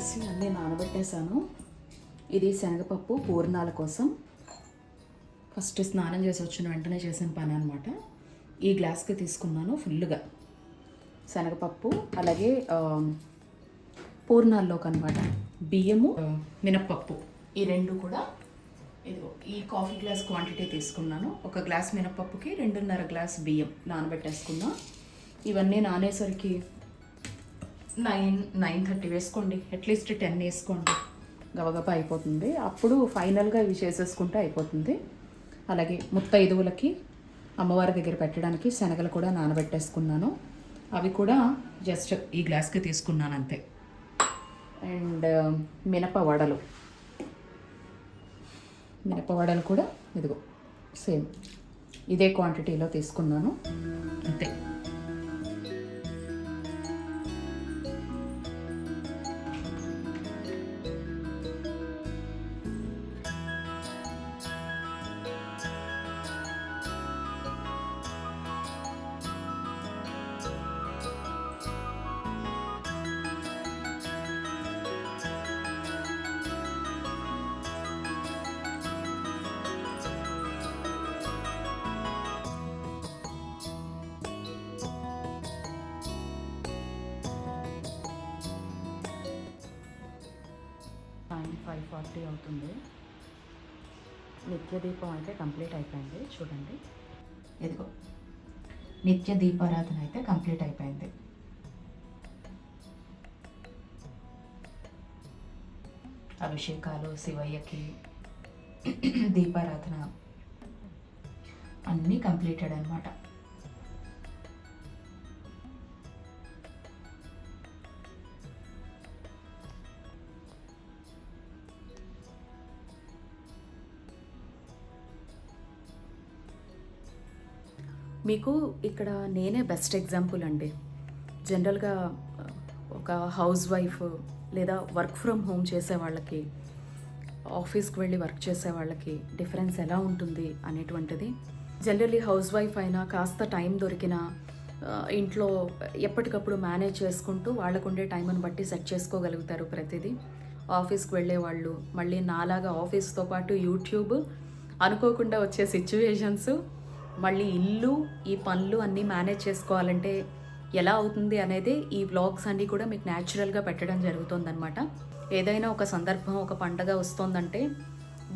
వచ్చేసి అన్నీ నానబెట్టేశాను. ఇది శనగపప్పు పూర్ణాల కోసం. ఫస్ట్ స్నానం చేసి వచ్చిన వెంటనే చేసిన పని అనమాట ఈ గ్లాస్కి తీసుకున్నాను ఫుల్గా శనగపప్పు అలాగే పూర్ణాల్లోకి అనమాట బియ్యము మినప్పప్పు. ఈ రెండు కూడా ఇదిగో ఈ కాఫీ గ్లాస్ క్వాంటిటీ తీసుకున్నాను. ఒక గ్లాస్ మినప్పప్పుకి రెండున్నర గ్లాస్ బియ్యం నానబెట్టేసుకున్నా. ఇవన్నీ నానేసరికి నైన్ నైన్ థర్టీ వేసుకోండి. అట్లీస్ట్ టెన్ వేసుకోండి. గబగబా అయిపోతుంది. అప్పుడు ఫైనల్గా ఇవి చేసేసుకుంటే అయిపోతుంది. అలాగే ముత్తైదువులకి అమ్మవారి దగ్గర పెట్టడానికి శనగలు కూడా నానబెట్టేసుకున్నాను. అవి కూడా జస్ట్ ఈ గ్లాస్కి తీసుకున్నాను అంతే. అండ్ మినప వడలు మినప వడలు కూడా ఇదిగో సేమ్ ఇదే క్వాంటిటీలో తీసుకున్నాను. అంతే. ఫార్టీ అవుతుంది. నిత్య దీపం అయితే కంప్లీట్ అయిపోయింది చూడండి. ఇదిగో నిత్య దీపారాధన అయితే కంప్లీట్ అయిపోయింది. అభిషేకాలు శివయ్యకి దీపారాధన అన్నీ కంప్లీటెడ్ అనమాట మీకు ఇక్కడ నేనే బెస్ట్ ఎగ్జాంపుల్ అండి. జనరల్గా ఒక హౌస్ వైఫ్ లేదా వర్క్ ఫ్రమ్ హోమ్ చేసే వాళ్ళకి ఆఫీస్కి వెళ్ళి వర్క్ చేసే వాళ్ళకి డిఫరెన్స్ ఎలా ఉంటుంది అనేటువంటిది. జనరల్లీ హౌస్ వైఫ్ అయినా కాస్త టైం దొరికినా ఇంట్లో ఎప్పటికప్పుడు మేనేజ్ చేసుకుంటూ వాళ్ళకు ఉండే టైంని బట్టి సెట్ చేసుకోగలుగుతారు ప్రతిదీ. ఆఫీస్కి వెళ్ళే వాళ్ళు మళ్ళీ నాలాగా ఆఫీస్తో పాటు యూట్యూబ్ అనుకోకుండా వచ్చే సిచ్యువేషన్స్ మళ్ళీ ఇల్లు ఈ పనులు అన్నీ మేనేజ్ చేసుకోవాలంటే ఎలా అవుతుంది అనేది ఈ వ్లాగ్స్ అన్నీ కూడా మీకు న్యాచురల్గా పెట్టడం జరుగుతుందన్నమాట. ఏదైనా ఒక సందర్భం ఒక పండగ వస్తుందంటే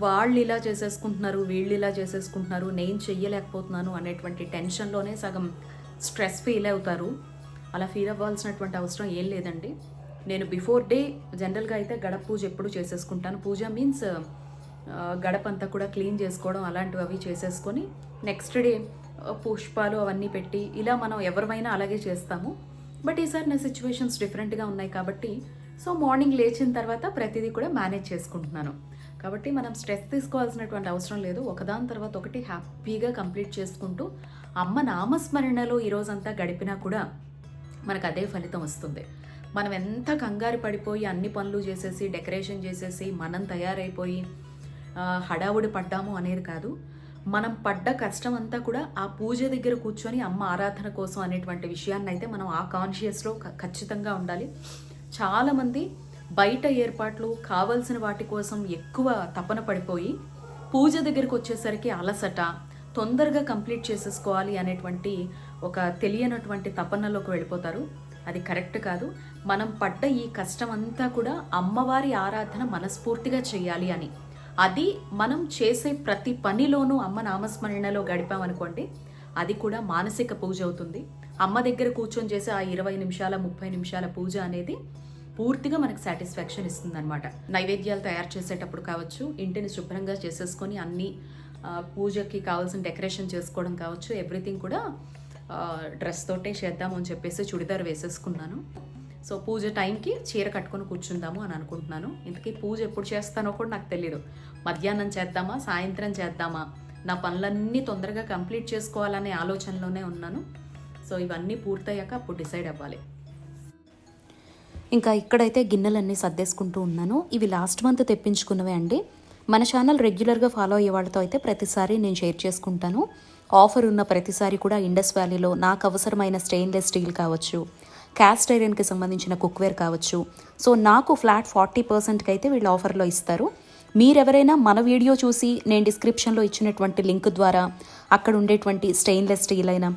వాళ్ళు ఇలా చేసేసుకుంటున్నారు వీళ్ళు ఇలా చేసేసుకుంటున్నారు నేను చెయ్యలేకపోతున్నాను అనేటువంటి టెన్షన్లోనే సగం స్ట్రెస్ ఫీల్ అవుతారు. అలా ఫీల్ అవ్వాల్సినటువంటి అవసరం ఏం లేదండి. నేను బిఫోర్ డే జనరల్గా అయితే గడప పూజ ఎప్పుడు చేసేసుకుంటాను. పూజ మీన్స్ గడపంతా కూడా క్లీన్ చేసుకోవడం అలాంటివి అవి చేసేసుకొని నెక్స్ట్ డే పుష్పాలు అవన్నీ పెట్టి ఇలా మనం ఎవరిమైనా అలాగే చేస్తాము. బట్ ఈసారి నా సిచ్యువేషన్స్ డిఫరెంట్గా ఉన్నాయి కాబట్టి సో మార్నింగ్ లేచిన తర్వాత ప్రతిదీ కూడా మేనేజ్ చేసుకుంటున్నాను. కాబట్టి మనం స్ట్రెస్ తీసుకోవాల్సినటువంటి అవసరం లేదు. ఒకదాని తర్వాత ఒకటి హ్యాపీగా కంప్లీట్ చేసుకుంటూ అమ్మ నామస్మరణలో ఈ గడిపినా కూడా మనకు అదే ఫలితం వస్తుంది. మనం ఎంత కంగారు పడిపోయి అన్ని పనులు చేసేసి డెకరేషన్ చేసేసి మనం తయారైపోయి హడావుడి పడ్డాము అనేది కాదు. మనం పడ్డ కష్టం అంతా కూడా ఆ పూజ దగ్గర కూర్చొని అమ్మ ఆరాధన కోసం అనేటువంటి విషయాన్ని అయితే మనం ఆ కాన్షియస్లో క- ఖచ్చితంగా ఉండాలి. చాలామంది బయట ఏర్పాట్లు కావలసిన వాటి కోసం ఎక్కువ తపన పడిపోయి పూజ దగ్గరికి వచ్చేసరికి అలసట తొందరగా కంప్లీట్ చేసేసుకోవాలి అనేటువంటి ఒక తెలియనటువంటి తపనలోకి వెళ్ళిపోతారు. అది కరెక్ట్ కాదు. మనం పడ్డ ఈ కష్టం అంతా కూడా అమ్మవారి ఆరాధన మనస్ఫూర్తిగా చేయాలి అని. అది మనం చేసే ప్రతి పనిలోనూ అమ్మ నామస్మరణలో గడిపామనుకోండి అది కూడా మానసిక పూజ అవుతుంది. అమ్మ దగ్గర కూర్చొని చేసే ఆ ఇరవై నిమిషాల ముప్పై నిమిషాల పూజ అనేది పూర్తిగా మనకు సాటిస్ఫాక్షన్ ఇస్తుంది అనమాట నైవేద్యాలు తయారు చేసేటప్పుడు కావచ్చు ఇంటిని శుభ్రంగా చేసేసుకొని అన్ని పూజకి కావాల్సిన డెకరేషన్ చేసుకోవడం కావచ్చు ఎవ్రీథింగ్ కూడా డ్రెస్ తోటే చేద్దామని చెప్పేసి చుడిదార్ వేసేసుకున్నాను. సో పూజ టైంకి చీర కట్టుకొని కూర్చుందాము అని అనుకుంటున్నాను. ఇంతకీ పూజ ఎప్పుడు చేస్తానో కూడా నాకు తెలియదు మధ్యాహ్నం చేద్దామా? సాయంత్రం చేద్దామా? నా పనులన్నీ తొందరగా కంప్లీట్ చేసుకోవాలనే ఆలోచనలోనే ఉన్నాను. సో ఇవన్నీ పూర్తయ్యాక అప్పుడు డిసైడ్ అవ్వాలి. ఇంకా ఇక్కడైతే గిన్నెలన్నీ సర్దేసుకుంటూ ఉన్నాను. ఇవి లాస్ట్ మంత్ తెప్పించుకున్నవే అండి. మన ఛానల్ రెగ్యులర్గా ఫాలో అయ్యే వాళ్ళతో అయితే ప్రతిసారి నేను షేర్ చేసుకుంటాను. ఆఫర్ ఉన్న ప్రతిసారి కూడా ఇండస్ వ్యాలీలో నాకు అవసరమైన స్టెయిన్లెస్ స్టీల్ కావచ్చు క్యాస్ట్ ఐరన్కి సంబంధించిన కుక్వేర్ కావచ్చు. సో నాకు ఫ్లాట్ ఫార్టీ పర్సెంట్కి అయితే వీళ్ళు ఆఫర్లో ఇస్తారు. మీరెవరైనా మన వీడియో చూసి నేను డిస్క్రిప్షన్లో ఇచ్చినటువంటి లింక్ ద్వారా అక్కడ ఉండేటువంటి స్టెయిన్లెస్ స్టీల్ అయినా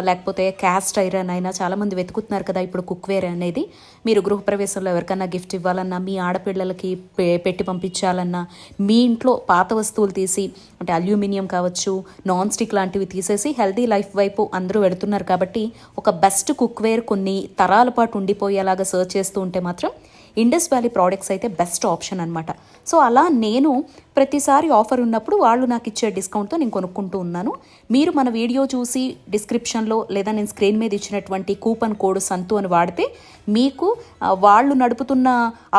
లేకపోతే క్యాస్ట్ ఐరన్ అయినా చాలామంది వెతుకుతున్నారు కదా ఇప్పుడు కుక్వేర్ అనేది. మీరు గృహప్రవేశంలో ఎవరికన్నా గిఫ్ట్ ఇవ్వాలన్నా మీ ఆడపిల్లలకి పె- పెట్టి పంపించాలన్నా మీ ఇంట్లో పాత వస్తువులు తీసి అంటే అల్యూమినియం కావచ్చు నాన్ స్టిక్ లాంటివి తీసేసి హెల్తీ లైఫ్ వైపు అందరూ వెళుతున్నారు కాబట్టి ఒక బెస్ట్ కుక్వేర్ కొన్ని తరాల పాటు ఉండిపోయేలాగా సర్చ్ చేస్తూ ఉంటే మాత్రం ఇండస్ వ్యాలీ ప్రోడక్ట్స్ అయితే బెస్ట్ ఆప్షన్ అనమాట సో అలా నేను ప్రతిసారి ఆఫర్ ఉన్నప్పుడు వాళ్ళు నాకు ఇచ్చే డిస్కౌంట్తో నేను కొనుక్కుంటూ ఉన్నాను. మీరు మన వీడియో చూసి డిస్క్రిప్షన్లో లేదా నేను స్క్రీన్ మీద ఇచ్చినటువంటి కూపన్ కోడ్ సంతు అని వాడితే మీకు వాళ్ళు నడుపుతున్న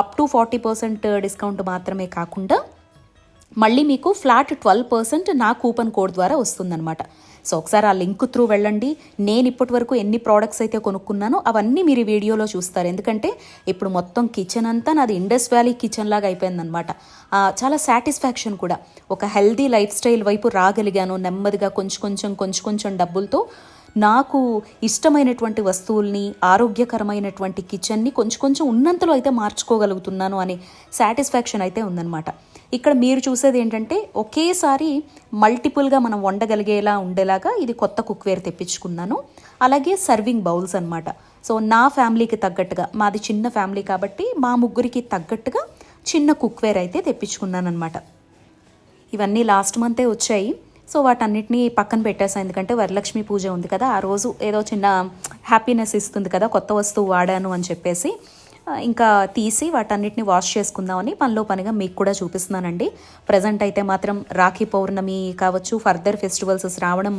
up to forty percent discount మాత్రమే కాకుండా మళ్ళీ మీకు ఫ్లాట్ ట్వెల్వ్ పర్సెంట్ నా కూపన్ కోడ్ ద్వారా వస్తుందన్నమాట. సో ఒకసారి ఆ లింక్ త్రూ వెళ్ళండి. నేను ఇప్పటి వరకు ఎన్ని ప్రోడక్ట్స్ అయితే కొనుక్కున్నానో అవన్నీ మీరు వీడియోలో చూస్తారు. ఎందుకంటే ఇప్పుడు మొత్తం కిచెన్ అంతా నాది ఇండస్ వ్యాలీ కిచెన్ లాగా అయిపోయిందనమాట చాలా సాటిస్ఫాక్షన్ కూడా. ఒక హెల్దీ లైఫ్ స్టైల్ వైపు రాగలిగాను నెమ్మదిగా కొంచెం కొంచెం కొంచెం కొంచెం డబ్బులతో నాకు ఇష్టమైనటువంటి వస్తువుల్ని ఆరోగ్యకరమైనటువంటి కిచెన్ని కొంచెం కొంచెం ఉన్నంతలో అయితే మార్చుకోగలుగుతున్నాను అనే సాటిస్ఫాక్షన్ అయితే ఉందన్నమాట. ఇక్కడ మీరు చూసేది ఏంటంటే ఒకేసారి మల్టిపుల్గా మనం వండగలిగేలా ఉండేలాగా ఇది కొత్త కుక్వేర్ తెప్పించుకున్నాను. అలాగే సర్వింగ్ బౌల్స్ అనమాట సో నా ఫ్యామిలీకి తగ్గట్టుగా మాది చిన్న ఫ్యామిలీ కాబట్టి మా ముగ్గురికి తగ్గట్టుగా చిన్న కుక్వేర్ అయితే తెప్పించుకున్నాను అనమాట ఇవన్నీ లాస్ట్ మంతే వచ్చాయి. సో వాటన్నిటిని పక్కన పెట్టేసాను ఎందుకంటే వరలక్ష్మి పూజ ఉంది కదా ఆ రోజు ఏదో చిన్న హ్యాపీనెస్ ఇస్తుంది కదా కొత్త వస్తువు వాడాను అని చెప్పేసి. ఇంకా తీసి వాటన్నిటిని వాష్ చేసుకుందామని పనిలో పనిగా మీకు కూడా చూపిస్తున్నానండి. ప్రజెంట్ అయితే మాత్రం రాఖీ పౌర్ణమి కావచ్చు ఫర్దర్ ఫెస్టివల్స్ శ్రావణం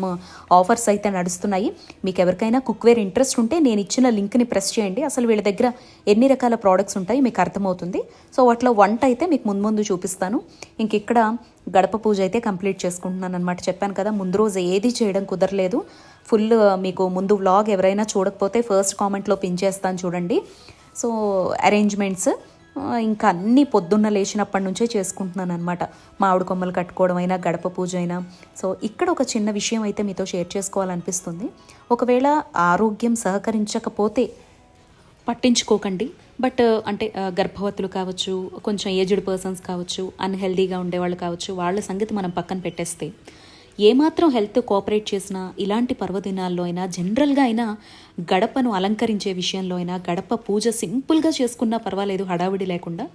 ఆఫర్స్ అయితే నడుస్తున్నాయి. మీకు ఎవరికైనా కుక్వేర్ ఇంట్రెస్ట్ ఉంటే నేను ఇచ్చిన లింక్ని ప్రెస్ చేయండి. అసలు వీళ్ళ దగ్గర ఎన్ని రకాల ప్రోడక్ట్స్ ఉంటాయి మీకు అర్థమవుతుంది. సో వాటిలో వంట అయితే మీకు ముందు ముందు చూపిస్తాను. ఇంక ఇక్కడ గడప పూజ అయితే కంప్లీట్ చేసుకుంటున్నాను అనమాట చెప్పాను కదా ముందు రోజు ఏది చేయడం కుదరలేదు. ఫుల్ uh, మీకు ముందు వ్లాగ్ ఎవరైనా చూడకపోతే ఫస్ట్ కామెంట్లో పిన్ చేస్తాను చూడండి. సో అరేంజ్మెంట్స్ ఇంకా అన్నీ పొద్దున్న లేచినప్పటి నుంచే చేసుకుంటున్నాను అనమాట మామిడి కొమ్మలు కట్టుకోవడం అయినా గడప పూజ అయినా. సో ఇక్కడ ఒక చిన్న విషయం అయితే మీతో షేర్ చేసుకోవాలనిపిస్తుంది. ఒకవేళ ఆరోగ్యం సహకరించకపోతే పట్టించుకోకండి. బట్ అంటే గర్భవతులు కావచ్చు కొంచెం ఏజ్డ్ పర్సన్స్ కావచ్చు అన్హెల్దీగా ఉండేవాళ్ళు కావచ్చు వాళ్ళ సంగతి మనం పక్కన పెట్టేస్తే ఏమాత్రం హెల్త్ కోఆపరేట్ చేసినా ఇలాంటి పర్వదినాల్లో అయినా జనరల్గా అయినా గడపను అలంకరించే విషయంలో అయినా గడప పూజ సింపుల్గా చేసుకున్నా పర్వాలేదు హడావిడి లేకుండా.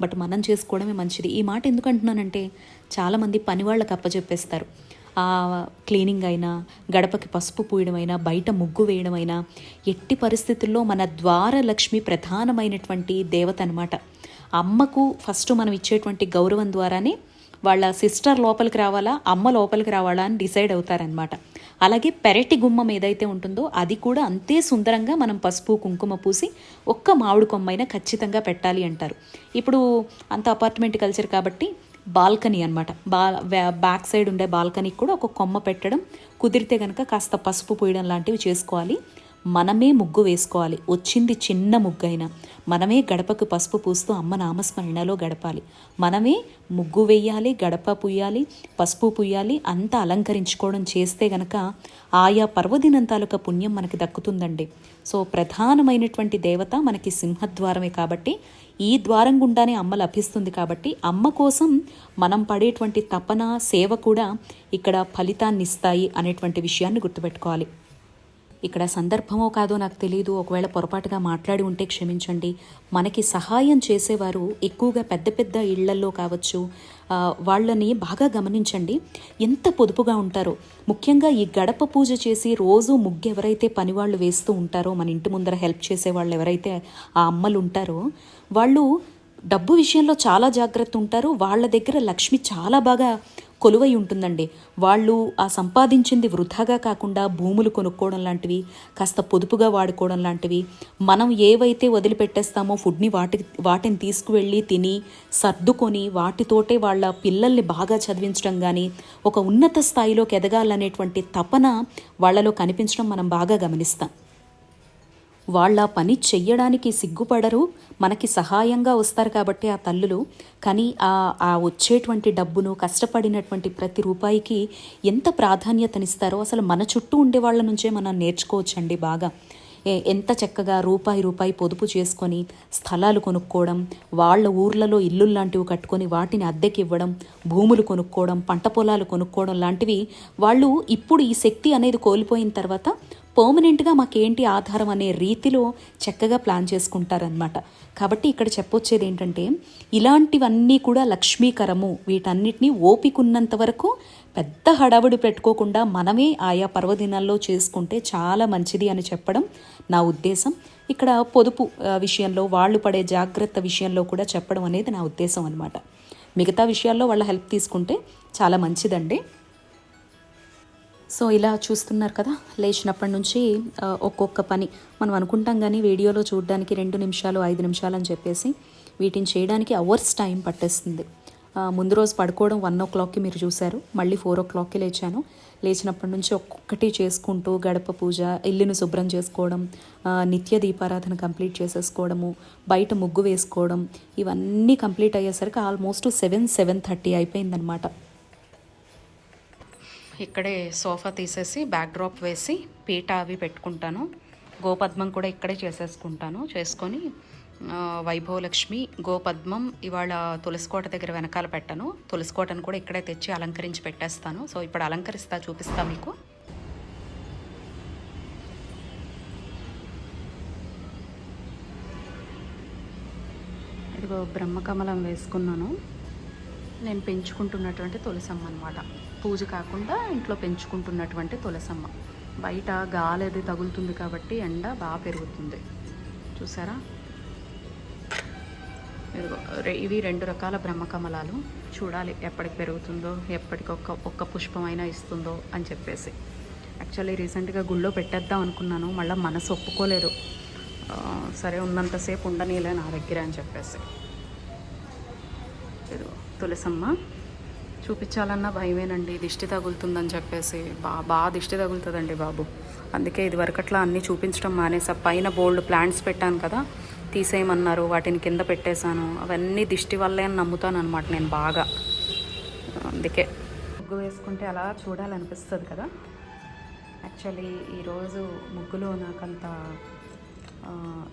బట్ మనం చేసుకోవడమే మంచిది. ఈ మాట ఎందుకు అంటున్నానంటే చాలామంది పని వాళ్ళకి అప్పచెప్పేస్తారు ఆ క్లీనింగ్ అయినా గడపకి పసుపు పూయడమైనా బయట ముగ్గు వేయడమైనా ఎట్టి పరిస్థితుల్లో మన ద్వారలక్ష్మి ప్రధానమైనటువంటి దేవత అనమాట అమ్మకు ఫస్ట్ మనం ఇచ్చేటువంటి గౌరవం ద్వారానే వాళ్ళ సిస్టర్ లోపలికి రావాలా అమ్మ లోపలికి రావాలా అని డిసైడ్ అవుతారనమాట అలాగే పెరటి గుమ్మం ఏదైతే ఉంటుందో అది కూడా అంతే సుందరంగా మనం పసుపు కుంకుమ పూసి ఒక్క మామిడి కొమ్మైనా ఖచ్చితంగా పెట్టాలి అంటారు. ఇప్పుడు అంత అపార్ట్మెంట్ కల్చర్ కాబట్టి బాల్కనీ అనమాట బా బ్యాక్ సైడ్ ఉండే బాల్కనీకి కూడా ఒక కొమ్మ పెట్టడం కుదిరితే కనుక కాస్త పసుపు పూయడం లాంటివి చేసుకోవాలి. మనమే ముగ్గు వేసుకోవాలి. వచ్చింది చిన్న ముగ్గైనా. మనమే గడపకు పసుపు పూస్తూ అమ్మ నామస్మరణలో గడపాలి. మనమే ముగ్గు వేయాలి గడప పుయ్యాలి పసుపు పుయ్యాలి అంతా అలంకరించుకోవడం చేస్తే గనక ఆయా పర్వదినం తాలూకా పుణ్యం మనకి దక్కుతుందండి. సో ప్రధానమైనటువంటి దేవత మనకి సింహద్వారమే కాబట్టి ఈ ద్వారం గుండానే అమ్మ లభిస్తుంది కాబట్టి అమ్మ కోసం మనం పడేటువంటి తపన సేవ కూడా ఇక్కడ ఫలితాన్ని ఇస్తాయి అనేటువంటి విషయాన్ని గుర్తుపెట్టుకోవాలి. ఇక్కడ సందర్భమో కాదో నాకు తెలియదు ఒకవేళ పొరపాటుగా మాట్లాడి ఉంటే క్షమించండి. మనకి సహాయం చేసేవారు ఎక్కువగా పెద్ద పెద్ద ఇళ్ళల్లో కావచ్చు. వాళ్ళని బాగా గమనించండి. ఎంత పొదుపుగా ఉంటారో. ముఖ్యంగా ఈ గడప పూజ చేసి రోజు ముగ్గు ఎవరైతే పనివాళ్ళు వేస్తూ ఉంటారో మన ఇంటి ముందర హెల్ప్ చేసే వాళ్ళు ఎవరైతే ఆ అమ్మలు ఉంటారో వాళ్ళు డబ్బు విషయంలో చాలా జాగ్రత్త ఉంటారు. వాళ్ళ దగ్గర లక్ష్మి చాలా బాగా కొలువై ఉంటుందండి. వాళ్ళు ఆ సంపాదించింది వృధాగా కాకుండా భూములు కొనుక్కోవడం లాంటివి కాస్త పొదుపుగా వాడుకోవడం లాంటివి మనం ఏవైతే వదిలిపెట్టేస్తామో ఫుడ్ని వాటి వాటిని తీసుకువెళ్ళి తిని సర్దుకొని వాటితోటే వాళ్ళ పిల్లల్ని బాగా చదివించడం కానీ ఒక ఉన్నత స్థాయిలోకి ఎదగాలనేటువంటి తపన వాళ్ళలో కనిపించడం మనం బాగా గమనిస్తాం. వాళ్ళ పని చెయ్యడానికి సిగ్గుపడరు మనకి సహాయంగా వస్తారు కాబట్టి ఆ తల్లులు. కానీ ఆ ఆ వచ్చేటువంటి డబ్బును కష్టపడినటువంటి ప్రతి రూపాయికి ఎంత ప్రాధాన్యతనిస్తారో అసలు మన చుట్టూ ఉండే వాళ్ళ నుంచే మనం నేర్చుకోవచ్చండి బాగా. ఎంత చక్కగా రూపాయి రూపాయి పొదుపు చేసుకొని స్థలాలు కొనుక్కోవడం వాళ్ళ ఊర్లలో ఇల్లు లాంటివి కట్టుకొని వాటిని అద్దెకి ఇవ్వడం భూములు కొనుక్కోవడం పంట పొలాలు కొనుక్కోవడం లాంటివి వాళ్ళు ఇప్పుడు ఈ శక్తి అనేది కోల్పోయిన తర్వాత పర్మనెంట్గా మాకేంటి ఆధారం అనే రీతిలో చక్కగా ప్లాన్ చేసుకుంటారనమాట కాబట్టి ఇక్కడ చెప్పొచ్చేది ఏంటంటే ఇలాంటివన్నీ కూడా లక్ష్మీకరము వీటన్నిటినీ ఓపికన్నంత వరకు పెద్ద హడావుడి పెట్టుకోకుండా మనమే ఆయా పర్వదినాల్లో చేసుకుంటే చాలా మంచిది అని చెప్పడం నా ఉద్దేశం. ఇక్కడ పొదుపు విషయంలో వాళ్ళు పడే జాగ్రత్త విషయంలో కూడా చెప్పడం అనేది నా ఉద్దేశం అనమాట మిగతా విషయాల్లో వాళ్ళ హెల్ప్ తీసుకుంటే చాలా మంచిదండి. సో ఇలా చూస్తున్నారు కదా లేచినప్పటి నుంచి ఒక్కొక్క పని. మనం అనుకుంటాం కానీ వీడియోలో చూడడానికి రెండు నిమిషాలు ఐదు నిమిషాలు అని చెప్పేసి వీటిని చేయడానికి అవర్స్ టైం పట్టేస్తుంది. ముందు రోజు పడుకోవడం వన్ ఓ క్లాక్కి మీరు చూశారు. మళ్ళీ ఫోర్ ఓ క్లాక్కి లేచాను. లేచినప్పటి నుంచి ఒక్కొక్కటి చేసుకుంటూ గడప పూజ ఇల్లును శుభ్రం చేసుకోవడం నిత్య దీపారాధన కంప్లీట్ చేసేసుకోవడము బయట ముగ్గు వేసుకోవడం ఇవన్నీ కంప్లీట్ అయ్యేసరికి ఆల్మోస్ట్ సెవెన్ సెవెన్ థర్టీ అయిపోయిందనమాట ఇక్కడే సోఫా తీసేసి బ్యాక్ డ్రాప్ వేసి పీట అవి పెట్టుకుంటాను. గోపద్మం కూడా ఇక్కడే చేసేసుకుంటాను. చేసుకొని వైభవలక్ష్మి గోపద్మం ఇవాళ తులసికోట దగ్గర వెనకాల పెట్టాను. తులసికోటను కూడా ఇక్కడే తెచ్చి అలంకరించి పెట్టేస్తాను. సో ఇప్పుడు అలంకరిస్తా చూపిస్తా మీకు. ఇదిగో బ్రహ్మకమలం వేసుకున్నాను. నేను పెంచుకుంటున్నటువంటి తులసమ్మ అనమాట పూజ కాకుండా ఇంట్లో పెంచుకుంటున్నటువంటి తులసమ్మ. బయట గాలి అది తగులుతుంది కాబట్టి ఎండ బాగా పెరుగుతుంది. చూసారా? ఇవి రెండు రకాల బ్రహ్మకమలాలు చూడాలి ఎప్పటికి పెరుగుతుందో ఎప్పటికి ఒక్క ఒక్క పుష్పమైనా ఇస్తుందో అని చెప్పేసి. యాక్చువల్లీ రీసెంట్గా గుళ్ళో పెట్టేద్దాం అనుకున్నాను మళ్ళీ మనసు ఒప్పుకోలేదు. సరే ఉన్నంతసేపు ఉండనీలే నా దగ్గర అని చెప్పేసి. తులసమ్మ చూపించాలన్నా భయమేనండి. దిష్టి తగులుతుందని చెప్పేసి బా బాగా దిష్టి తగులుతుందండి బాబు. అందుకే ఇది వరకట్లా అన్నీ చూపించడం మానేసా. పైన బోల్డ్ ప్లాంట్స్ పెట్టాను కదా తీసేయమన్నారు. వాటిని కింద పెట్టేశాను. అవన్నీ దిష్టి వల్లే అని నమ్ముతాను అనమాట నేను బాగా. అందుకే ముగ్గు వేసుకుంటే అలా చూడాలనిపిస్తుంది కదా. యాక్చువల్లీ ఈరోజు ముగ్గులో నాకంత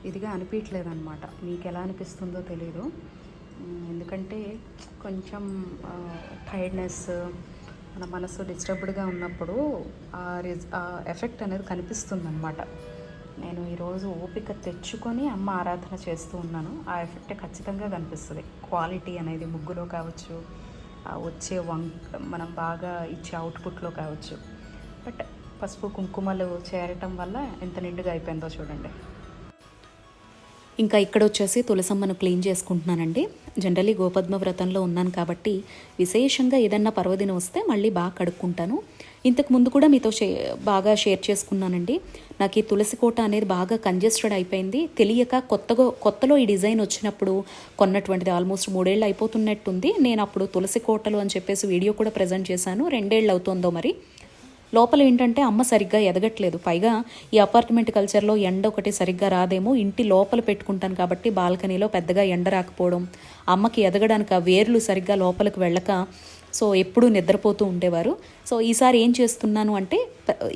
ఇదిగా అనిపించలేదన్నమాట మీకు ఎలా అనిపిస్తుందో తెలియదు ఎందుకంటే కొంచెం టైర్డ్నెస్ మన మనసు డిస్టర్బ్డ్గా ఉన్నప్పుడు ఆ రిజ్ ఆ ఎఫెక్ట్ అనేది కనిపిస్తుంది అనమాట నేను ఈరోజు ఓపిక తెచ్చుకొని అమ్మ ఆరాధన చేస్తూ ఉన్నాను. ఆ ఎఫెక్ట్ ఖచ్చితంగా కనిపిస్తుంది. క్వాలిటీ అనేది ముగ్గులో కావచ్చు వచ్చే వం మనం బాగా ఇచ్చే అవుట్పుట్లో కావచ్చు. బట్ పసుపు కుంకుమలు చేరటం వల్ల ఎంత నిండుగా అయిపోయిందో చూడండి. ఇంకా ఇక్కడ వచ్చేసి తులసమ్మను క్లీన్ చేసుకుంటున్నానండి. జనరలీ గోపద్మ వ్రతంలో ఉన్నాను కాబట్టి విశేషంగా ఏదన్నా పర్వదినం వస్తే మళ్ళీ బాగా కడుక్కుంటాను. ఇంతకు ముందు కూడా మీతో షే బాగా షేర్ చేసుకున్నానండి. నాకు ఈ తులసి కోట అనేది బాగా కంజెస్టెడ్ అయిపోయింది. తెలియక కొత్తగా కొత్తలో ఈ డిజైన్ వచ్చినప్పుడు కొన్నటువంటిది ఆల్మోస్ట్ మూడేళ్ళు అయిపోతున్నట్టుంది. నేను అప్పుడు తులసి కోటలు అని చెప్పేసి వీడియో కూడా ప్రజెంట్ చేశాను. రెండేళ్ళు అవుతుందో మరి. లోపల ఏంటంటే అమ్మ సరిగ్గా ఎదగట్లేదు. పైగా ఈ అపార్ట్మెంట్ కల్చర్లో ఎండ ఒకటి సరిగ్గా రాదేమో ఇంటి లోపల పెట్టుకుంటాను కాబట్టి బాల్కనీలో పెద్దగా ఎండ రాకపోవడం అమ్మకి ఎదగడానికి ఆ వేర్లు సరిగ్గా లోపలికి వెళ్ళక సో ఎప్పుడూ నిద్రపోతూ ఉండేవారు. సో ఈసారి ఏం చేస్తున్నాను అంటే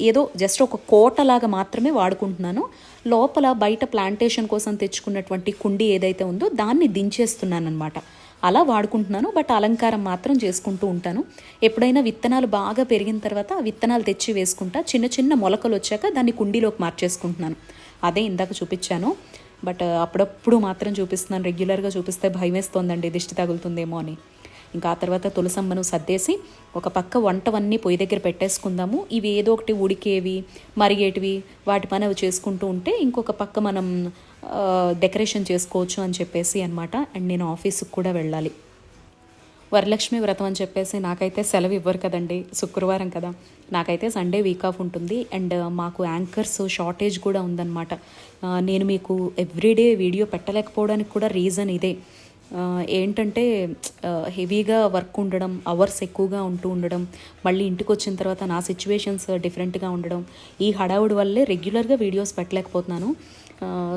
ఏదో జస్ట్ ఒక కోటలాగా మాత్రమే వాడుకుంటున్నాను. లోపల బయట ప్లాంటేషన్ కోసం తెచ్చుకున్నటువంటి కుండి ఏదైతే ఉందో దాన్ని దించేస్తున్నాను అనమాట అలా వాడుకుంటున్నాను బట్ అలంకారం మాత్రం చేసుకుంటూ ఉంటాను. ఎప్పుడైనా విత్తనాలు బాగా పెరిగిన తర్వాత ఆ విత్తనాలు తెచ్చి వేసుకుంటా చిన్న చిన్న మొలకలు వచ్చాక దాన్ని కుండీలోకి మార్చేసుకుంటున్నాను. అదే ఇందాక చూపించాను బట్ అప్పుడప్పుడు మాత్రం చూపిస్తున్నాను రెగ్యులర్గా చూపిస్తే భయం వేస్తోందండి దిష్టి తగులుతుందేమో అని. ఇంకా ఆ తర్వాత తులసమ్మను సర్దేసి ఒక పక్క వంటవన్నీ పొయ్యి దగ్గర పెట్టేసుకుందాము. ఇవి ఏదో ఒకటి ఉడికేవి మరిగేటివి వాటి పని అవి చేసుకుంటూ ఉంటే ఇంకొక పక్క మనం డెకరేషన్ చేసుకోవచ్చు అని చెప్పేసి అనమాట అండ్ నేను ఆఫీస్కి కూడా వెళ్ళాలి. వరలక్ష్మి వ్రతం అని చెప్పేసి నాకైతే సెలవు ఇవ్వరు కదండి. శుక్రవారం కదా. నాకైతే సండే వీక్ ఆఫ్ ఉంటుంది. అండ్ మాకు యాంకర్స్ షార్టేజ్ కూడా ఉందన్నమాట. నేను మీకు ఎవ్రీడే వీడియో పెట్టలేకపోవడానికి కూడా రీజన్ ఇదే. ఏంటంటే హెవీగా వర్క్ ఉండడం అవర్స్ ఎక్కువగా ఉంటూ ఉండడం మళ్ళీ ఇంటికి వచ్చిన తర్వాత నా సిచ్యువేషన్స్ డిఫరెంట్గా ఉండడం ఈ హడావుడి వల్లే రెగ్యులర్గా వీడియోస్ పెట్టలేకపోతున్నాను.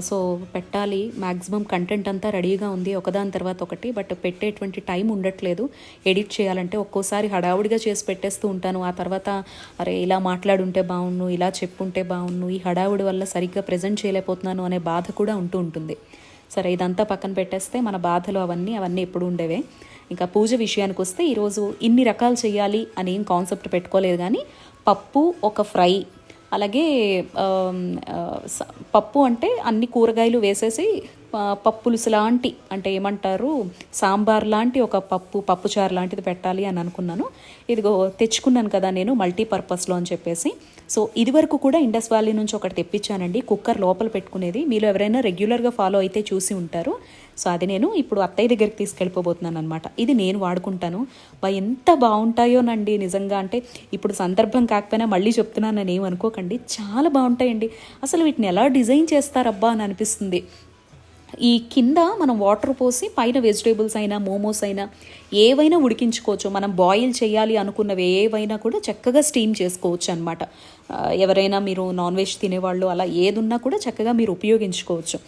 సో పెట్టాలి. మ్యాక్సిమం కంటెంట్ అంతా రెడీగా ఉంది. ఒకదాని తర్వాత ఒకటి. బట్ పెట్టేటువంటి టైం ఉండట్లేదు. ఎడిట్ చేయాలంటే ఒక్కోసారి హడావుడిగా చేసి పెట్టేస్తూ ఉంటాను. ఆ తర్వాత అరే ఇలా మాట్లాడుంటే బాగుండు ఇలా చెప్పుంటే బాగుండు ఈ హడావుడి వల్ల సరిగ్గా ప్రజెంట్ చేయలేకపోతున్నాను అనే బాధ కూడా ఉంటూ ఉంటుంది. సరే ఇదంతా పక్కన పెట్టేస్తే మన బాధలు అవన్నీ అవన్నీ ఎప్పుడు ఉండేవే. ఇంకా పూజ విషయానికి వస్తే ఈరోజు ఇన్ని రకాలు చేయాలి అని ఏం కాన్సెప్ట్ పెట్టుకోలేదు కానీ పప్పు ఒక ఫ్రై అలాగే పప్పు అంటే అన్ని కూరగాయలు వేసేసి పప్పులుసు లాంటి అంటే ఏమంటారు సాంబార్ లాంటి ఒక పప్పు పప్పుచారు లాంటిది పెట్టాలి అని అనుకున్నాను. ఇదిగో తెచ్చుకున్నాను కదా నేను మల్టీపర్పస్లో అని చెప్పేసి. సో ఇది వరకు కూడా ఇండస్ వ్యాలీ నుంచి ఒకటి తెప్పించానండి. కుక్కర్ లోపల పెట్టుకునేది. మీలో ఎవరైనా రెగ్యులర్గా ఫాలో అయితే చూసి ఉంటారు. సో అది నేను ఇప్పుడు అత్తయ్య దగ్గరికి తీసుకెళ్ళిపోబోతున్నాను అనమాట ఇది నేను వాడుకుంటాను. బా ఎంత బాగుంటాయోనండి నిజంగా అంటే ఇప్పుడు సందర్భం కాకపోయినా మళ్ళీ చెప్తున్నాను అని ఏమనుకోకండి. చాలా బాగుంటాయండి. అసలు వీటిని ఎలా డిజైన్ చేస్తారబ్బా అని అనిపిస్తుంది. ఈ కింద మనం వాటర్ పోసి పైన వెజిటేబుల్స్ అయినా మోమోస్ అయినా ఏవైనా ఉడికించుకోవచ్చు. మనం బాయిల్ చేయాలి అనుకున్నవి ఏవైనా కూడా చక్కగా స్టీమ్ చేసుకోవచ్చు అనమాట ఎవరైనా మీరు నాన్ వెజ్ తినేవాళ్ళు అలా ఏదున్నా కూడా చక్కగా మీరు ఉపయోగించుకోవచ్చు.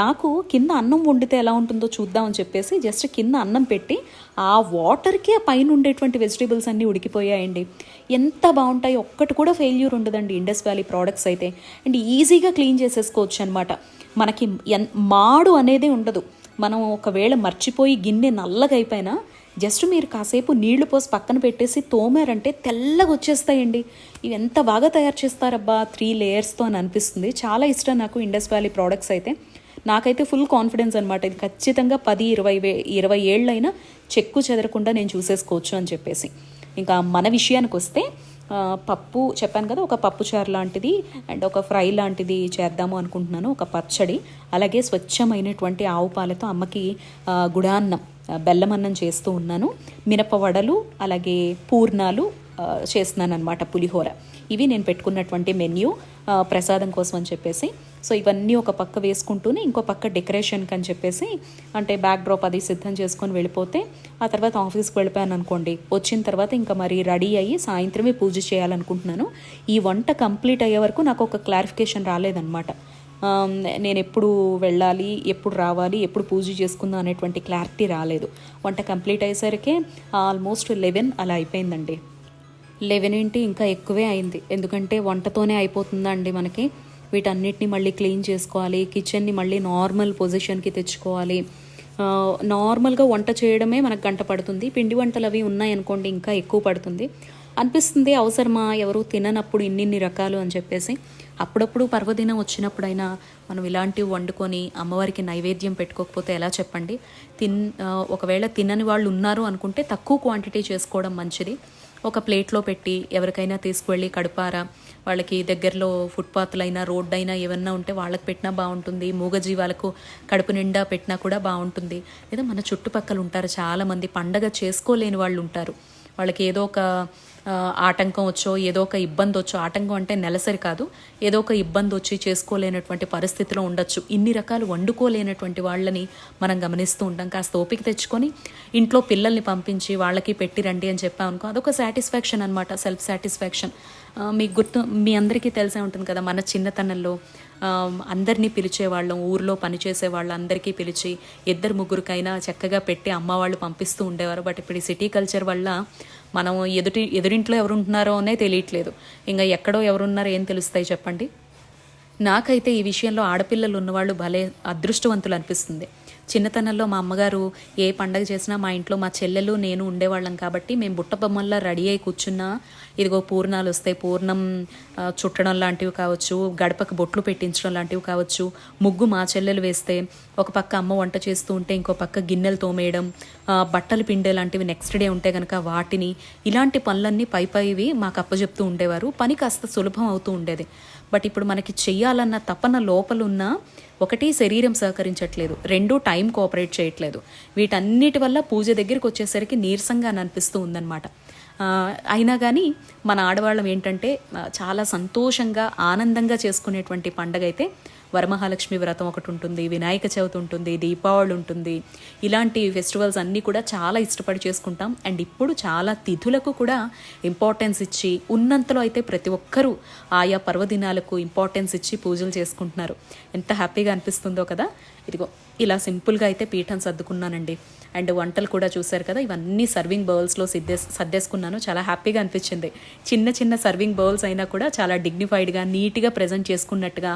నాకు కింద అన్నం వండితే ఎలా ఉంటుందో చూద్దామని చెప్పేసి జస్ట్ కింద అన్నం పెట్టి ఆ వాటర్కి ఆ పైన ఉండేటువంటి వెజిటేబుల్స్ అన్నీ ఉడికిపోయాయండి. ఎంత బాగుంటాయి ఒక్కటి కూడా ఫెయిల్యూర్ ఉండదండి ఇండస్ వ్యాలీ ప్రోడక్ట్స్ అయితే. అండ్ ఈజీగా క్లీన్ చేసేసుకోవచ్చు అనమాట మనకి ఎన్ మాడు అనేది ఉండదు. మనం ఒకవేళ మర్చిపోయి గిన్నె నల్లగైపోయినా జస్ట్ మీరు కాసేపు నీళ్ళు పోసి పక్కన పెట్టేసి తోమారంటే తెల్లగా వచ్చేస్తాయండి. ఇవి ఎంత బాగా తయారు చేస్తారబ్బా త్రీ లేయర్స్తో అని అనిపిస్తుంది. చాలా ఇష్టం నాకు ఇండస్ వ్యాలీ ప్రోడక్ట్స్ అయితే. నాకైతే ఫుల్ కాన్ఫిడెన్స్ అనమాట ఇది ఖచ్చితంగా పది ఇరవై వే ఇరవై ఏళ్ళైనా చెక్కు చెదరకుండా నేను చూసేసుకోవచ్చు అని చెప్పేసి. ఇంకా మన విషయానికి వస్తే పప్పు చెప్పాను కదా ఒక పప్పు చారు లాంటిది అండ్ ఒక ఫ్రై లాంటిది చేద్దాము అనుకుంటున్నాను ఒక పచ్చడి. అలాగే స్వచ్ఛమైనటువంటి ఆవు పాలతో అమ్మకి గుడాన్నం బెల్లమన్నం బెల్లం అన్నం చేస్తూ ఉన్నాను. మినప వడలు అలాగే పూర్ణాలు చేస్తున్నాను అనమాట పులిహోర. ఇవి నేను పెట్టుకున్నటువంటి మెన్యూ ప్రసాదం కోసం అని చెప్పేసి. సో ఇవన్నీ ఒక పక్క వేసుకుంటూనే ఇంకో పక్క డెకరేషన్కి అని చెప్పేసి అంటే బ్యాక్ డ్రాప్ అది సిద్ధం చేసుకొని వెళ్ళిపోతే ఆ తర్వాత ఆఫీస్కి వెళ్ళిపోయాను అనుకోండి. వచ్చిన తర్వాత ఇంకా మరి రెడీ అయ్యి సాయంత్రమే పూజ చేయాలనుకుంటున్నాను. ఈ వంట కంప్లీట్ అయ్యే వరకు నాకు ఒక క్లారిఫికేషన్ రాలేదన్నమాట. నేను ఎప్పుడు వెళ్ళాలి ఎప్పుడు రావాలి ఎప్పుడు పూజ చేసుకుందాం అనేటువంటి క్లారిటీ రాలేదు. వంట కంప్లీట్ అయ్యేసరికి ఆల్మోస్ట్ లెవెన్ అలా అయిపోయిందండి. లెవెన్ ఏంటి ఇంకా ఎక్కువే అయింది. ఎందుకంటే వంటతోనే అయిపోతుందండి మనకి. వీటన్నిటిని మళ్ళీ క్లీన్ చేసుకోవాలి. కిచెన్ని మళ్ళీ నార్మల్ పొజిషన్కి తెచ్చుకోవాలి. నార్మల్గా వంట చేయడమే మనకు గంట పడుతుంది. పిండి వంటలు అవి ఉన్నాయనుకోండి ఇంకా ఎక్కువ పడుతుంది. అనిపిస్తుంది అవసరమా? ఎవరు తిననప్పుడు ఇన్నిన్ని రకాలు అని చెప్పేసి. అప్పుడప్పుడు పర్వదినం వచ్చినప్పుడైనా మనం ఇలాంటివి వండుకొని అమ్మవారికి నైవేద్యం పెట్టుకోకపోతే ఎలా చెప్పండి? తిన్ ఒకవేళ తినని వాళ్ళు ఉన్నారు అనుకుంటే తక్కువ క్వాంటిటీ చేసుకోవడం మంచిది. ఒక ప్లేట్లో పెట్టి ఎవరికైనా తీసుకువెళ్ళి కడుపారా? వాళ్ళకి దగ్గరలో ఫుట్పాత్లైనా రోడ్డు అయినా ఏమన్నా ఉంటే వాళ్ళకి పెట్టినా బాగుంటుంది. మూగజీవాలకు కడుపు నిండా పెట్టినా కూడా బాగుంటుంది. లేదా మన చుట్టుపక్కల ఉంటారు చాలామంది పండగ చేసుకోలేని వాళ్ళు ఉంటారు వాళ్ళకి ఏదో ఒక ఆటంకం వచ్చో ఏదో ఒక ఇబ్బంది వచ్చో ఆటంకం అంటే నెలసరి కాదు ఏదో ఒక ఇబ్బంది వచ్చి చేసుకోలేనటువంటి పరిస్థితిలో ఉండొచ్చు. ఇన్ని రకాలు వండుకోలేనటువంటి వాళ్ళని మనం గమనిస్తూ ఉంటాం. కాస్త ఓపిక తెచ్చుకొని ఇంట్లో పిల్లల్ని పంపించి వాళ్ళకి పెట్టి రండి అని చెప్పాం అనుకో అదొక సాటిస్ఫాక్షన్ అనమాట సెల్ఫ్ సాటిస్ఫాక్షన్. మీకు గుర్తు మీ అందరికీ తెలిసే ఉంటుంది కదా మన చిన్నతనంలో అందరినీ పిలిచేవాళ్ళం ఊర్లో పనిచేసే వాళ్ళందరికీ పిలిచి ఇద్దరు ముగ్గురికైనా చక్కగా పెట్టి అమ్మ వాళ్ళు పంపిస్తూ ఉండేవారు. బట్ ఇప్పుడు ఈ సిటీ కల్చర్ వల్ల మనం ఎదుటి ఎదురింట్లో ఎవరుంటున్నారో అనే తెలియట్లేదు. ఇంకా ఎక్కడో ఎవరున్నారో ఏం తెలుస్తాయి చెప్పండి? నాకైతే ఈ విషయంలో ఆడపిల్లలు ఉన్నవాళ్ళు భలే అదృష్టవంతులు అనిపిస్తుంది. చిన్నతనంలో మా అమ్మగారు ఏ పండగ చేసినా మా ఇంట్లో మా చెల్లెలు నేను ఉండేవాళ్ళం కాబట్టి మేము బుట్ట బొమ్మల్లా రెడీ అయి కూర్చున్నా. ఇదిగో పూర్ణాలు వస్తాయి పూర్ణం చుట్టడం లాంటివి కావచ్చు గడపకు బొట్లు పెట్టించడం లాంటివి కావచ్చు ముగ్గు మా చెల్లెలు వేస్తే ఒక పక్క అమ్మ వంట చేస్తూ ఉంటే ఇంకో పక్క గిన్నెలు తోమేయడం బట్టలు పిండే లాంటివి నెక్స్ట్ డే ఉంటే కనుక వాటిని ఇలాంటి పనులన్నీ పై పైవి మాకు అప్పచెప్తూ ఉండేవారు. పని కాస్త సులభం అవుతూ ఉండేది. బట్ ఇప్పుడు మనకి చెయ్యాలన్న తపన లోపలున్న ఒకటి శరీరం సహకరించట్లేదు. రెండు టైం కోఆపరేట్ చేయట్లేదు. వీటన్నిటి వల్ల పూజ దగ్గరికి వచ్చేసరికి నీరసంగా అనిపిస్తూ ఉందన్నమాట. అయినా కానీ మన ఆడవాళ్ళం ఏంటంటే చాలా సంతోషంగా ఆనందంగా చేసుకునేటువంటి పండగ అయితే వరమహాలక్ష్మి వ్రతం ఒకటి ఉంటుంది వినాయక చవితి ఉంటుంది దీపావళి ఉంటుంది. ఇలాంటి ఫెస్టివల్స్ అన్నీ కూడా చాలా ఇష్టపడి చేసుకుంటాం. అండ్ ఇప్పుడు చాలా తిథులకు కూడా ఇంపార్టెన్స్ ఇచ్చి ఉన్నంతలో అయితే ప్రతి ఒక్కరూ ఆయా పర్వదినాలకు ఇంపార్టెన్స్ ఇచ్చి పూజలు చేసుకుంటున్నారు. ఎంత హ్యాపీగా అనిపిస్తుందో కదా. ఇదిగో ఇలా సింపుల్గా అయితే పీఠం సర్దుకున్నానండి. అండ్ వంటలు కూడా చూశారు కదా ఇవన్నీ సర్వింగ్ బౌల్స్లో సిద్దే సర్దేసుకున్నాను. చాలా హ్యాపీగా అనిపించింది. చిన్న చిన్న సర్వింగ్ బౌల్స్ అయినా కూడా చాలా డిగ్నిఫైడ్గా నీట్గా ప్రజెంట్ చేసుకున్నట్టుగా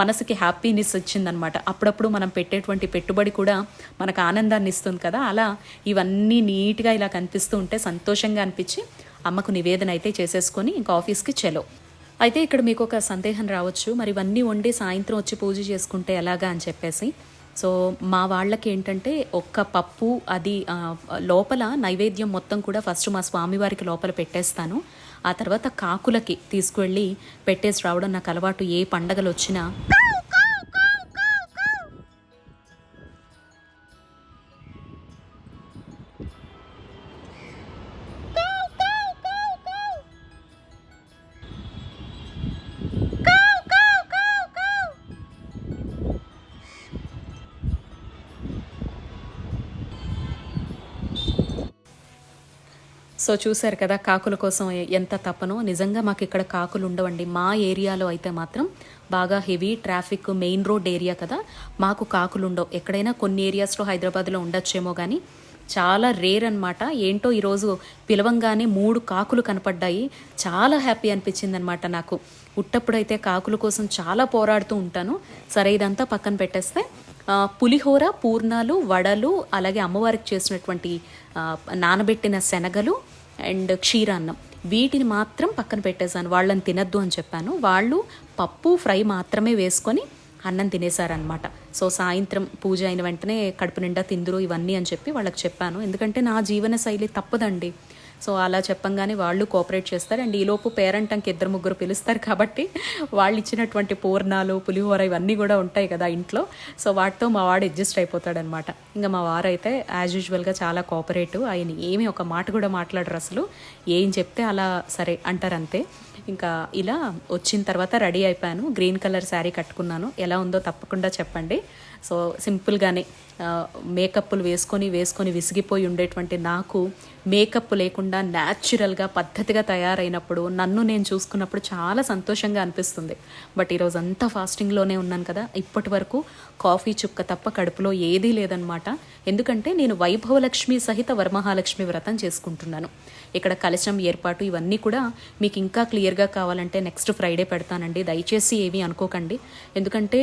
మనసుకి హ్యాపీనెస్ వచ్చిందనమాట. అప్పుడప్పుడు మనం పెట్టేటువంటి పెట్టుబడి కూడా మనకు ఆనందాన్ని ఇస్తుంది కదా. అలా ఇవన్నీ నీట్గా ఇలా కనిపిస్తూ ఉంటే సంతోషంగా అనిపించి అమ్మకు నివేదన అయితే చేసేసుకొని ఇంకా ఆఫీస్కి చెలో. అయితే ఇక్కడ మీకు ఒక సందేహం రావచ్చు. మరి ఇవన్నీ వండి సాయంత్రం వచ్చి పూజ చేసుకుంటే ఎలాగా అని చెప్పేసి. సో మా వాళ్ళకి ఏంటంటే ఒక్క పప్పు అది లోపల నైవేద్యం మొత్తం కూడా ఫస్ట్ మా స్వామివారికి లోపల పెట్టేస్తాను. ఆ తర్వాత కాకులకి తీసుకువెళ్ళి పెట్టేసి రావడం నాకు అలవాటు. ఏ పండగలు వచ్చినా సో చూశారు కదా కాకుల కోసం ఎంత తపనో నిజంగా మాకు ఇక్కడ కాకులు ఉండవండి. మా ఏరియాలో అయితే మాత్రం బాగా heavy traffic main road area కదా. మాకు కాకులు ఉండవు. ఎక్కడైనా కొన్ని ఏరియాస్లో హైదరాబాద్లో ఉండొచ్చేమో కానీ చాలా రేర్ అనమాట ఏంటో ఈరోజు పిలవంగానే మూడు కాకులు కనపడ్డాయి. చాలా హ్యాపీ అనిపించింది అనమాట నాకు. ఉట్టప్పుడైతే కాకుల కోసం చాలా పోరాడుతూ ఉంటాను. సరే ఇదంతా పక్కన పెట్టేస్తే పులిహోర పూర్ణాలు వడలు అలాగే అమ్మవారికి చేసినటువంటి నానబెట్టిన శనగలు అండ్ క్షీరాన్నం. వీటిని మాత్రం పక్కన పెట్టేశాను. వాళ్ళని తినద్దు అని చెప్పాను. వాళ్ళు పప్పు ఫ్రై మాత్రమే వేసుకొని అన్నం తినేశారనమాట సో సాయంత్రం పూజ అయిన వెంటనే కడుపు నిండా తిందురు ఇవన్నీ అని చెప్పి వాళ్ళకి చెప్పాను. ఎందుకంటే నా జీవన శైలి తప్పదండి. సో అలా చెప్పంగానే వాళ్ళు కోఆపరేట్ చేస్తారు. అండ్ ఈలోపు పేరెంట్ అంక ఇద్దరు ముగ్గురు పిలుస్తారు కాబట్టి వాళ్ళు ఇచ్చినటువంటి పూర్ణాలు పులిహోర ఇవన్నీ కూడా ఉంటాయి కదా ఇంట్లో. సో వాటితో మా వాడు అడ్జస్ట్ అయిపోతాడనమాట. ఇంకా మా వారైతే యాజ్ యూజువల్గా చాలా కోఆపరేటివ్. ఆయన ఏమీ ఒక మాట కూడా మాట్లాడరు అసలు. ఏం చెప్తే అలా సరే అంటారు అంతే. ఇంకా ఇలా వచ్చిన తర్వాత రెడీ అయిపోయాను. గ్రీన్ కలర్ శారీ కట్టుకున్నాను. ఎలా ఉందో తప్పకుండా చెప్పండి. సో సింపుల్గానే మేకప్లు వేసుకొని వేసుకొని విసిగిపోయి ఉండేటువంటి నాకు మేకప్ లేకుండా న్యాచురల్గా పద్ధతిగా తయారైనప్పుడు నన్ను నేను చూసుకున్నప్పుడు చాలా సంతోషంగా అనిపిస్తుంది. బట్ ఈరోజు అంతా ఫాస్టింగ్లోనే ఉన్నాను కదా ఇప్పటి వరకు కాఫీ చుక్క తప్ప కడుపులో ఏదీ లేదనమాట ఎందుకంటే నేను వైభవలక్ష్మి సహిత వరమహాలక్ష్మి వ్రతం చేసుకుంటున్నాను. ఇక్కడ కలశం ఏర్పాటు ఇవన్నీ కూడా మీకు ఇంకా క్లియర్గా కావాలంటే నెక్స్ట్ ఫ్రైడే పెడతానండి. దయచేసి ఏమీ అనుకోకండి. ఎందుకంటే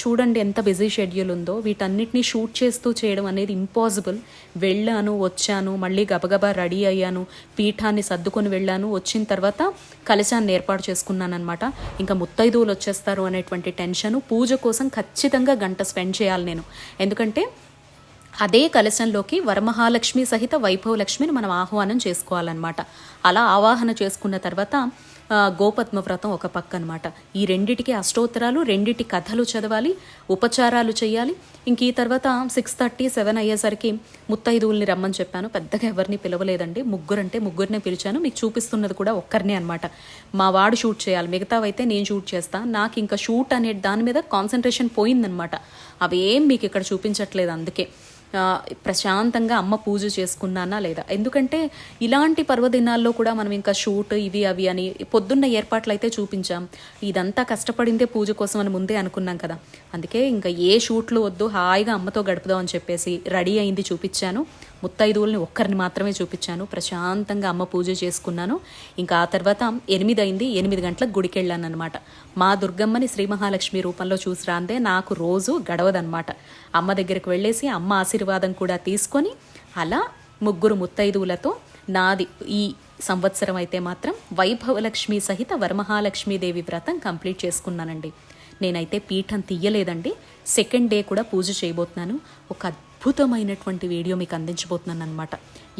చూడండి ఎంత బిజీ షెడ్యూల్ ఉందో. వీటన్నిటిని షూట్ చేస్తూ చేయడం అనేది ఇంపాసిబుల్ వెళ్ళాను వచ్చాను మళ్ళీ గబగబా రెడీ అయ్యాను పీఠాన్ని సర్దుకొని వెళ్ళాను వచ్చిన తర్వాత కలశాన్ని ఏర్పాటు చేసుకున్నాను అనమాట ఇంకా ముత్తైదువులు వచ్చేస్తారు అనేటువంటి టెన్షన్ పూజ కోసం ఖచ్చితంగా గంట స్పెండ్ చేయాలి నేను. ఎందుకంటే అదే కలశంలోకి వరమహాలక్ష్మి సహిత వైభవలక్ష్మిని మనం ఆహ్వానం చేసుకోవాలన్నమాట. అలా ఆవాహన చేసుకున్న తర్వాత గోపద్మ వ్రతం ఒక పక్క అనమాట ఈ రెండిటికి అష్టోత్తరాలు రెండిటి కథలు చదవాలి ఉపచారాలు చేయాలి ఇంక ఈ తర్వాత సిక్స్ థర్టీ సెవెన్ అయ్యేసరికి ముత్తైదువుల్ని రమ్మని చెప్పాను. పెద్దగా ఎవరిని పిలవలేదండి. ముగ్గురంటే ముగ్గురినే పిలిచాను. మీకు చూపిస్తున్నది కూడా ఒక్కరినే అనమాట మా వాడు షూట్ చేయాలి. మిగతావైతే నేను షూట్ చేస్తాను నాకు ఇంకా షూట్ అనే దాని మీద కాన్సన్ట్రేషన్ పోయిందనమాట అవేం మీకు ఇక్కడ చూపించట్లేదు అందుకే. ప్రశాంతంగా అమ్మ పూజ చేసుకున్నానా లేదా? ఎందుకంటే ఇలాంటి పర్వదినాల్లో కూడా మనం ఇంకా షూట్ ఇవి అవి అని పొద్దున్న ఏర్పాట్లు అయితే చూపించాం. ఇదంతా కష్టపడిందే పూజ కోసం అని ముందే అనుకున్నాం కదా. అందుకే ఇంకా ఏ షూట్లు వద్దు హాయిగా అమ్మతో గడుపుదాం అని చెప్పేసి రెడీ అయింది చూపించాను. ముత్తైదువుల్ని ఒక్కరిని మాత్రమే చూపించాను. ప్రశాంతంగా అమ్మ పూజ చేసుకున్నాను. ఇంకా ఆ తర్వాత ఎనిమిది అయింది ఎనిమిది గంటలకు గుడికి వెళ్ళాను అనమాట మా దుర్గమ్మని శ్రీ మహాలక్ష్మి రూపంలో చూసి రాందే నాకు రోజు గడవదనమాట అమ్మ దగ్గరికి వెళ్ళేసి అమ్మ ఆశీర్వాదం కూడా తీసుకొని అలా ముగ్గురు ముత్తైదువులతో నాది ఈ సంవత్సరం అయితే మాత్రం వైభవలక్ష్మి సహిత వరమహాలక్ష్మీదేవి వ్రతం కంప్లీట్ చేసుకున్నానండి. నేనైతే పీఠం తీయలేదండి. సెకండ్ డే కూడా పూజ చేయబోతున్నాను. ఒక అద్భుతమైనటువంటి వీడియో మీకు అందించబోతున్నాను అనమాట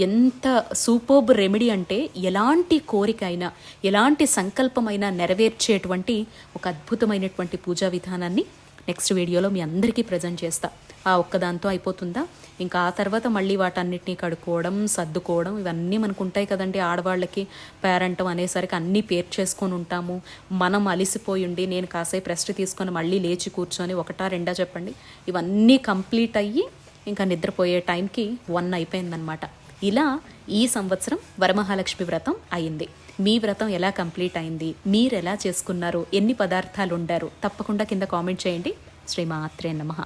ఎంత సూపర్బ్ రెమెడీ అంటే ఎలాంటి కోరిక అయినా ఎలాంటి సంకల్పమైనా నెరవేర్చేటువంటి ఒక అద్భుతమైనటువంటి పూజా విధానాన్ని నెక్స్ట్ వీడియోలో మీ అందరికీ ప్రజెంట్ చేస్తా. ఆ ఒక్కదాంతో అయిపోతుందా? ఇంకా ఆ తర్వాత మళ్ళీ వాటన్నిటిని కడుక్కోవడం సర్దుకోవడం ఇవన్నీ మనకు ఉంటాయి కదండి ఆడవాళ్ళకి. పేరెంటం అనేసరికి అన్నీ పేర్ చేసుకొని ఉంటాము. మనం అలిసిపోయి ఉండి నేను కాసేపు రెస్ట్ తీసుకొని మళ్ళీ లేచి కూర్చొని ఒకటా రెండా చెప్పండి. ఇవన్నీ కంప్లీట్ అయ్యి ఇంకా నిద్రపోయే టైంకి వన్ అయిపోయిందనమాట ఇలా ఈ సంవత్సరం వరమహాలక్ష్మి వ్రతం అయింది. మీ వ్రతం ఎలా కంప్లీట్ అయింది? మీరు ఎలా చేసుకున్నారు? ఎన్ని పదార్థాలు ఉండారు తప్పకుండా కింద కామెంట్ చేయండి. శ్రీమాత్రే నమః.